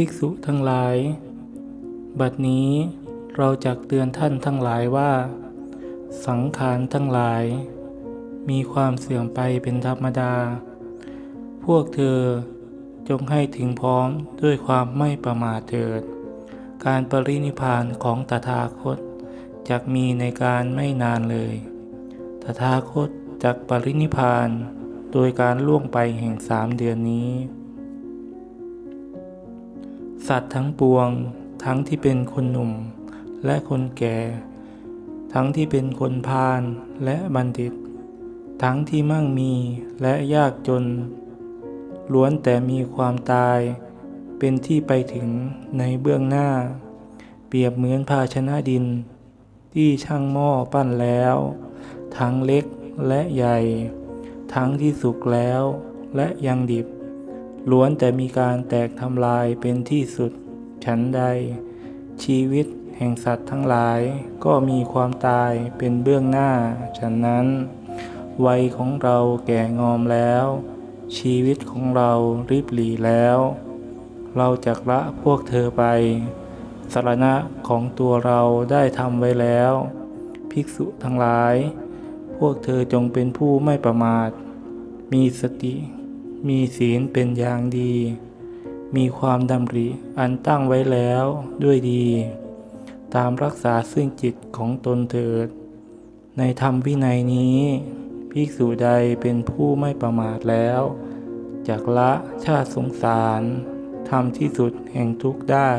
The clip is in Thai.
ภิกษุทั้งหลาย บัดนี้เราจักเตือนท่านทั้งหลายว่า สังขารทั้งหลาย มีความเสื่อมไปเป็นธรรมดา พวกเธอจงให้ถึงพร้อมด้วยความไม่ประมาทเถิด การปรินิพานของตถาคตจักมีในการไม่นานเลย ตถาคตจักปรินิพาน โดยการล่วงไปแห่งสามเดือนนี้ สัตว์ทั้งปวง ทั้งที่เป็นคนหนุ่ม และคนแก่ ทั้งที่เป็นคนพาลและบัณฑิต ทั้งที่มั่งมีและยากจน ล้วนแต่มีความตาย เป็นที่ไปถึงในเบื้องหน้า เปรียบเหมือนภาชนะดิน ที่ช่างหม้อปั้นแล้ว ทั้งเล็กและใหญ่ ทั้งที่สุกแล้วและยังดิบ ล้วนแต่มีการแตกทำลายเป็นที่สุด ฉันใด ชีวิตแห่งสัตว์ทั้งหลาย ก็มีความตายเป็นเบื้องหน้าฉะนั้น วัยของเราแก่งอมแล้ว ชีวิตของเราริบหรี่แล้ว เราจะละพวกเธอไปสารณะของตัวเราได้ทำไว้แล้ว ภิกษุทั้งหลาย พวกเธอจงเป็นผู้ไม่ประมาท มีสติ มีศีลเป็นอย่างดี มีความดำริอันตั้งไว้แล้วด้วยดี ตามรักษาซึ่งจิตของตนเถิด ในธรรมวินัยนี้ภิกษุใดเป็นผู้ไม่ประมาทแล้วจากละชาติสงสารทำที่สุดแห่งทุกข์ได้